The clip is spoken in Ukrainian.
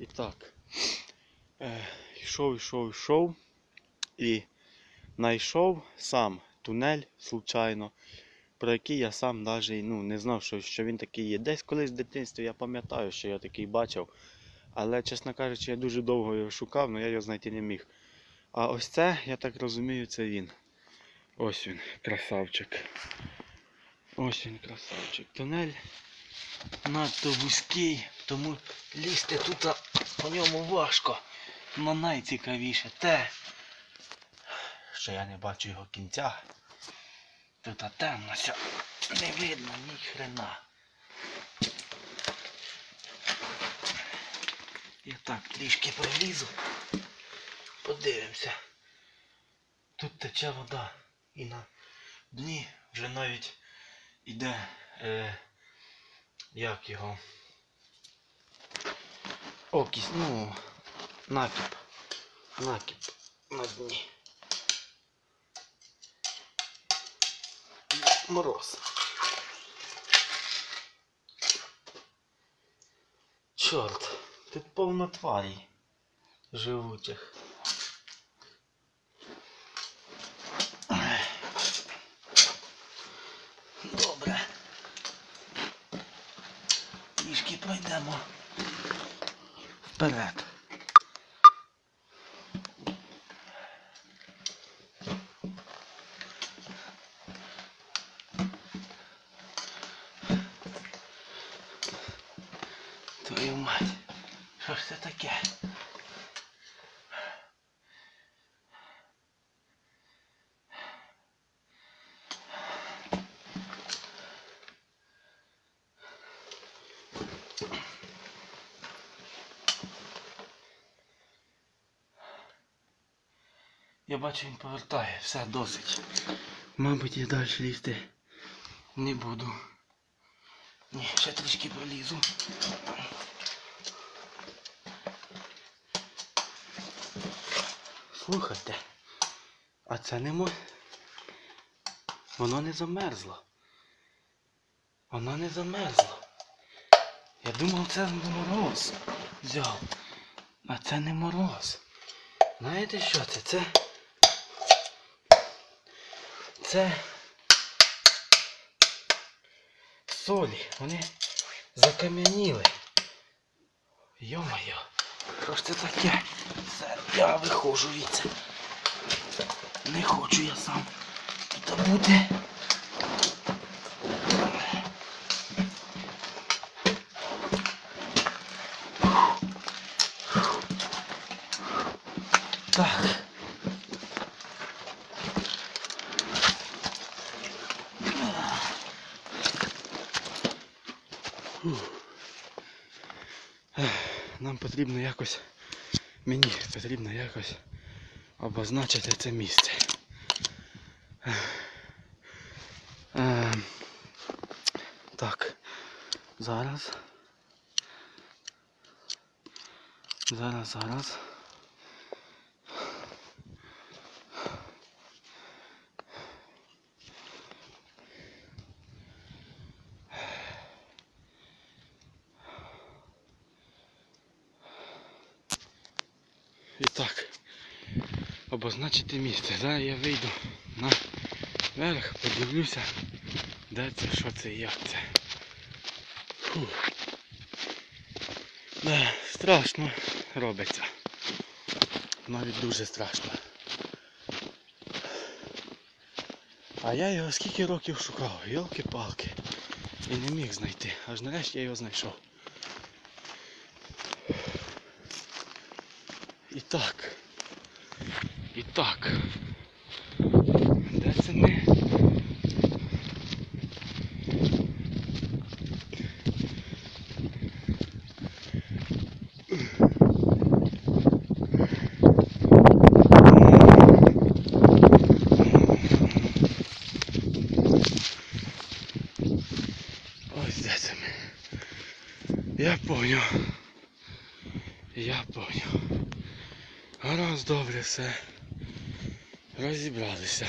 І так. Е, йшов, йшов, йшов. І знайшов сам тунель случайно, про який я сам навіть ну, не знав, що, що він такий є. Десь колись в дитинстві я пам'ятаю, що я такий бачив. Але, чесно кажучи, я дуже довго його шукав, але я його знайти не міг. А ось це, я так розумію, це він. Ось він, красавчик. Ось він, красавчик. Тунель надто вузький, тому лізти тут по ньому важко. Но найцікавіше те, що я не бачу його кінця. Тут темно, все не видно ні хрена. Я так трішки пролізу. Подивимося. Тут тече вода. І на дні вже навіть іде. Е, як його? Окісь, ну, накіп. Накіп на дні. Мороз. Чорт, тут повно тварей живучих. Добре. Трішки пройдемо вперед. Твою мать, що ж це таке? Я бачу, він повертає, все досить. Мабуть, я далі лізти не буду. Ні, ще трішки пролізу. Слухайте, а це не мо... Воно не замерзло. Воно не замерзло. Я думав, це мороз взяв. А це не мороз. Знаєте що це? Це. Це. Солі. Вони закам'яніли. Йо-моє. Що ж це таке? Все, я виходжу від це. Не хочу я сам тут бути. Так. Фух. Ех, Нам потрібно якось, мені потрібно якось обозначити це місце. Е, так, зараз. Зараз, зараз. Так, обозначити місце. Зараз я вийду на верх, подивлюся, де це, що це як це. Фух. Да, страшно робиться. Навіть дуже страшно. А я його скільки років шукав, йолки-палки. І не міг знайти. Аж нарешті я його знайшов. І так. І так. Де це. Я поняв. Я поняв. Гаразд добре все. Розібралися.